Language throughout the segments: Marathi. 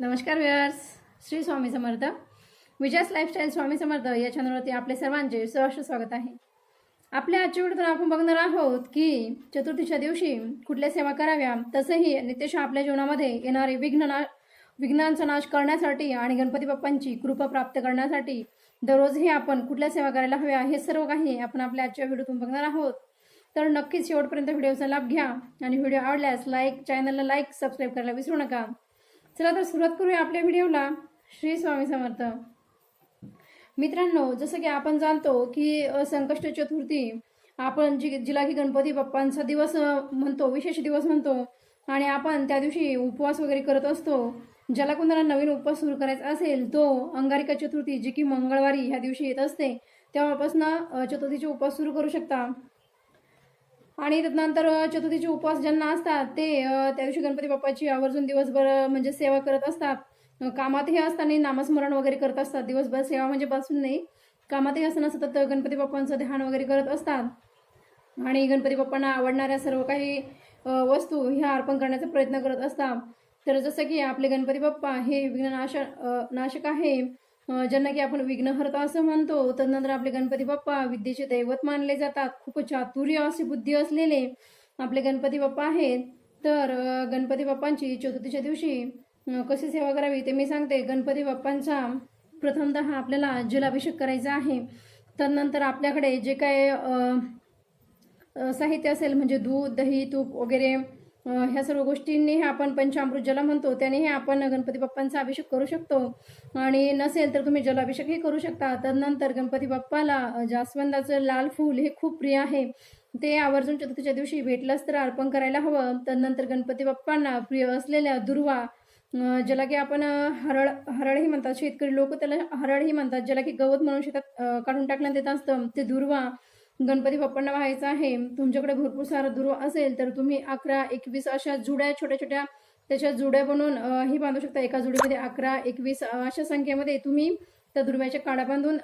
नमस्कार व्यूअर्स श्री स्वामी समर्थ. विजयस लाईफस्टाईल स्वामी समर्थ या चॅनलवरती आपले सर्वांचे सहर्ष स्वागत आहे. आपल्या आजच्या व्हिडिओतून आपण बघणार आहोत की चतुर्थीच्या दिवशी कुठल्या सेवा कराव्या तसंही नित्यशा आपल्या जीवनामध्ये येणारे विघ्न ना विघ्नांचा नाश करण्यासाठी आणि गणपती बाप्पांची कृपा प्राप्त करण्यासाठी दररोजही आपण कुठल्या सेवा करायला हव्या हे सर्व काही आपण आपल्या आजच्या व्हिडिओतून बघणार आहोत. तर नक्कीच शेवटपर्यंत व्हिडिओचा लाभ घ्या आणि व्हिडिओ आवडल्यास लाईक चॅनलला लाईक सबस्क्राईब करायला विसरू नका. चला तर सुरुवात करूया आपल्या व्हिडिओला. श्री स्वामी समर्थ. मित्रांनो जसं की आपण जाणतो की संकष्ट चतुर्थी आपण जी जिला की गणपती बाप्पांचा दिवस म्हणतो विशेष दिवस म्हणतो आणि आपण त्या दिवशी उपवास वगैरे करत असतो ज्याला कोणाला नवीन उपवास सुरू करायचा असेल तो अंगारिका चतुर्थी जी की मंगळवारी ह्या दिवशी येत असते तेव्हापासून चतुर्थीचे उपवास सुरू करू शकता. आणि त्यानंतर चतुर्थीचे उपवास ज्यांना असतात ते त्या दिवशी गणपती बाप्पाची आवर्जून दिवसभर म्हणजे सेवा करत असतात. कामातही असताना नामस्मरण वगैरे करत असतात. दिवसभर सेवा म्हणजे बसून नाही. कामातही असताना सतत गणपती बाप्पांचं ध्यान वगैरे करत असतात. आणि गणपती बाप्पांना आवडणाऱ्या सर्व काही वस्तू ह्या अर्पण करण्याचा प्रयत्न करत असतात. तर जसं की आपले गणपती बाप्पा हे विघ्न नाश नाशक आहे. ज्यांना की आपण विघ्नहर्ता असं म्हणतो तदनंतर आपले गणपती बाप्पा विद्येचे दैवत मानले जातात. खूप चातुर्य अशी बुद्धी असलेले आपले गणपती बाप्पा आहेत. तर गणपती बाप्पांची चतुर्थीच्या दिवशी कशी सेवा करावी ते मी सांगते. गणपती बाप्पांचा प्रथमतः आपल्याला जलाभिषेक करायचा आहे. तदनंतर आपल्याकडे जे काय साहित्य असेल म्हणजे दूध दही तूप वगैरे ह्या सर्व गोष्टींनी हे आपण पंचामृत ज्याला म्हणतो त्याने हे आपण गणपती बाप्पांचा अभिषेक करू शकतो. आणि नसेल तर तुम्ही जलाभिषेकही करू शकता. तदनंतर गणपती बाप्पाला जास्वंदाचं लाल फूल हे खूप प्रिय आहे. ते आवर्जून चतुर्थीच्या दिवशी भेटलंच तर अर्पण करायला हवं. तदनंतर गणपती बाप्पांना प्रिय असलेल्या दुर्वा ज्याला की आपण हरळ हरळही म्हणतात. शेतकरी लोक त्याला हरळही म्हणतात. ज्याला की गवत म्हणून शेतात काढून टाकण्यात येत असतं. ते दुर्वा गणपती बाप्पांना व्हायचं आहे. तुमच्याकडे भरपूर सारा दुर्वा असेल तर तुम्ही अकरा एकवीस अशा जुड्या छोट्या छोट्या त्याच्या जुड्या बनवून हे बांधू शकता. एका जुडीमध्ये अकरा एकवीस अशा संख्येमध्ये तुम्ही त्या दुर्व्याच्या काड्या बांधून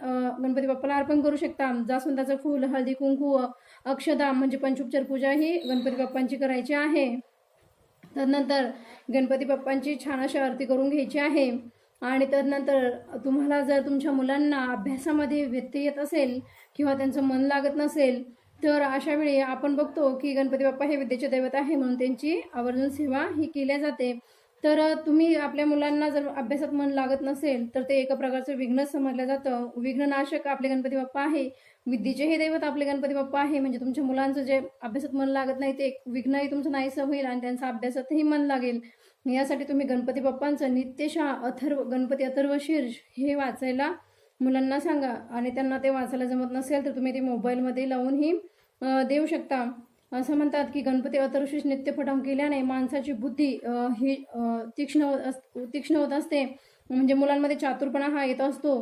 गणपती बाप्पाला अर्पण करू शकता. जास्वंदाचं फूल हळदी कुंकू अक्षदा म्हणजे पंचोपचार पूजा ही गणपती बाप्पांची करायची आहे. त्यानंतर गणपती बाप्पांची छान अशी आरती करून घ्यायची आहे. आणि त्यानंतर तुम्हाला जर तुमच्या मुलांना अभ्यासामध्ये व्यत्यय येत असेल किंवा त्यांचं मन लागत नसेल तर अशा वेळी आपण बघतो की गणपती बाप्पा हे विद्येचे दैवत आहे म्हणून त्यांची आवर्जून सेवा ही केल्या जाते. तर तुम्ही आपल्या मुलांना जर अभ्यासात मन लागत नसेल तर ते एका प्रकारचं विघ्न समजलं जातं. विघ्ननाशक आपले गणपती बाप्पा आहे. विद्येचे हे दैवत आपले गणपती बाप्पा आहे. म्हणजे तुमच्या मुलांचं जे अभ्यासात मन लागत नाही ते एक विघ्नही तुमचं नाहीसं होईल आणि त्यांचा अभ्यासातही मन लागेल. यासाठी तुम्ही गणपती बाप्पांचं नित्यशा अथर्व गणपती अथर्व शीर्ष हे वाचायला मुलांना सांगा. आणि त्यांना ते वाचायला जमत नसेल तर तुम्ही ते मोबाईलमध्ये लावूनही देऊ शकता. असं म्हणतात की गणपती अतरुषीस नित्यपठम केल्याने माणसाची बुद्धी ही तीक्ष्ण होत अस तीक्ष्ण होत असते. म्हणजे मुलांमध्ये चातुरपणा हा येत असतो.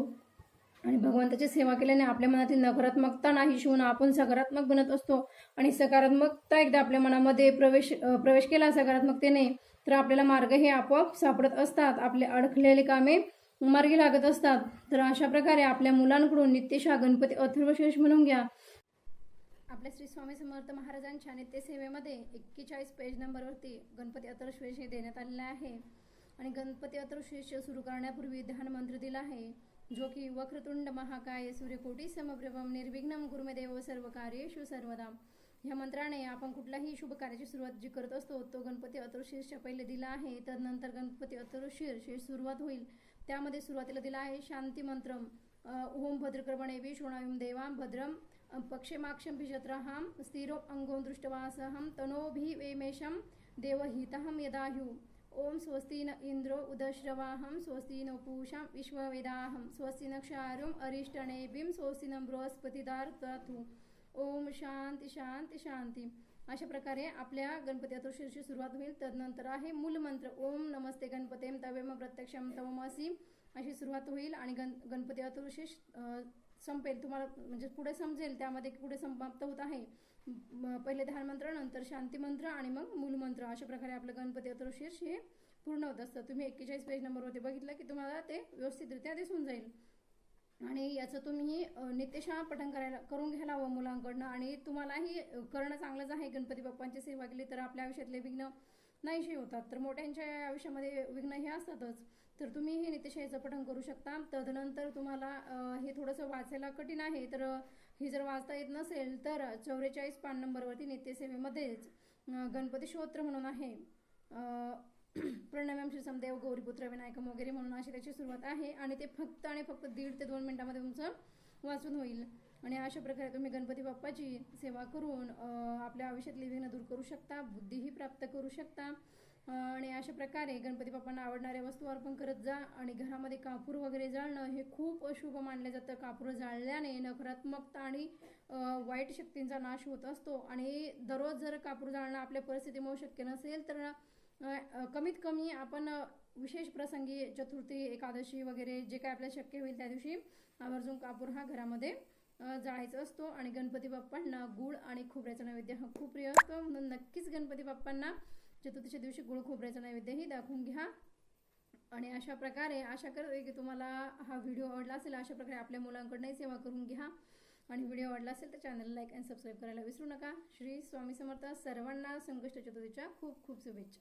आणि भगवंताची सेवा केल्याने आपल्या मनातील नकारात्मकता नाही शिवून आपण सकारात्मक बनत असतो. आणि सकारात्मकता एकदा आपल्या मनामध्ये प्रवेश प्रवेश केला सकारात्मकतेने तर आपल्याला मार्ग हे आपोआप सापडत असतात. आपले अडकलेले कामे मार्गी लागत असतात. तर अशा प्रकारे आपल्या मुलांकडून नित्यशा गणपती अथर्वशेष म्हणून घ्या. आपल्या श्री स्वामी समर्थ महाराजांच्या नित्यसेवेमध्ये एक्केचाळीस पेज नंबरवरती गणपती अथर्वशीर्ष हे देण्यात आलेले आहे. आणि गणपती अथर्वशीर्ष सुरू करण्यापूर्वी ध्यान मंत्र दिला आहे. जो की वक्रतुंड महाकाय सूर्यकोटी समप्रभम निर्विघ्नम गुरुमेदेव सर्व कार्येशु सर्वदा. ह्या मंत्राने आपण कुठल्याही शुभ कार्याची सुरुवात जी करत असतो तो गणपती अथर्वशीर्षच्या पहिले दिला आहे. तदनंतर गणपती अथर्वशीर्ष सुरुवात होईल. त्यामध्ये सुरुवातीला दिला आहे शांती मंत्रम. ओम भद्रकृपणे विष्णुणायुम देवां भद्रम पक्षेमाक्षं भिजत्रहां स्थिरो अंगो दृष्टवासहं तनोभिवेमेशं देवहितहं यदाहु ओम स्वस्ति न इंद्रो उदश्रवाहं स्वस्ति न पूषां विश्ववेदाहं स्वस्ति न क्षारुम् अरिष्टनेभिं स्वस्ति न बृहस्पतिदारतु ओम शांती शांती शांती अशा प्रकारे आपल्या गणपती अथर्वशीर्षची सुरुवात होईल. तदनंतर आहे मूलमंत्र. ओम नमस्ते गणपतेम तवेम प्रत्यक्षम तवमसी अशी सुरुवात होईल आणि गण गणपती अथर्वशीर्ष संपेल. तुम्हाला म्हणजे पुढे समजेल त्यामध्ये पुढे समाप्त होत आहे. पहिले ध्यान मंत्र नंतर शांती मंत्र आणि मग मूलमंत्र अशा प्रकारे आपलं गणपती अथर्वशीर्ष हे पूर्ण होत असतं. तुम्ही एक्केचाळीस पेज नंबरवरती बघितलं की तुम्हाला ते व्यवस्थितरित्या दिसून जाईल. आणि याचं तुम्ही नित्यशा पठण करायला करून घ्यायला हवं मुलांकडनं. आणि तुम्हालाही करणं चांगलंच आहे. गणपती बाप्पांची सेवा केली तर आपल्या आयुष्यातले विघ्न नाहीशी होतात. तर मोठ्यांच्या आयुष्यामध्ये विघ्न हे असतातच. तर तुम्ही हे नित्यशाहीचं पठण करू शकता. तदनंतर तुम्हाला हे थोडंसं वाचायला कठीण आहे. तर हे जर वाचता येत नसेल तर चौवेचाळीस पान नंबरवरती नित्यसेवेमध्येच गणपती श्रोत्र म्हणून आहे. अं, श्री समदेव गौरीपुत्र विनायकम वगैरे म्हणून अशी त्याची सुरुवात आहे. आणि ते फक्त आणि फक्त दीड ते दोन मिनिटामध्ये तुमचं वाचून होईल. आणि अशा प्रकारे तुम्ही गणपती बाप्पाची सेवा करून आपल्या आयुष्यातली विघ्न दूर करू शकता बुद्धीही प्राप्त करू शकता. आणि अशा प्रकारे गणपती बाप्पांना आवडणाऱ्या वस्तू अर्पण करत जा आणि घरामध्ये कापूर वगैरे जाळणं हे खूप अशुभ मानलं जातं. कापूर जाळल्याने नकारात्मकता आणि वाईट शक्तींचा नाश होत असतो. आणि दररोज जर कापूर जाळणं आपल्या परिस्थितीमुळे शक्य नसेल तर कमीत कमी आपण विशेष प्रसंगी चतुर्थी एकादशी वगैरे जे काय आपल्याला शक्य होईल त्या दिवशी आवर्जून कापूर हा घरामध्ये जाळायचा असतो. आणि गणपती बाप्पांना गुळ आणि खोबऱ्याचा नैवेद्य हा खूप प्रिय असतो. म्हणून नक्कीच गणपती बाप्पांना चतुर्थीच्या दिवशी गुळ खोबऱ्याचा नैवेद्यही दाखवून घ्या. आणि अशा प्रकारे आशा करते की तुम्हाला हा व्हिडिओ आवडला असेल. अशा प्रकारे आपल्या मुलांकडनंही सेवा करून घ्या. आणि व्हिडिओ आवडला असेल तर चॅनलला लाईक आणि सबस्क्राईब करायला विसरू नका. श्री स्वामी समर्थ सर्वांना संकष्ट चतुर्थीच्या खूप खूप शुभेच्छा.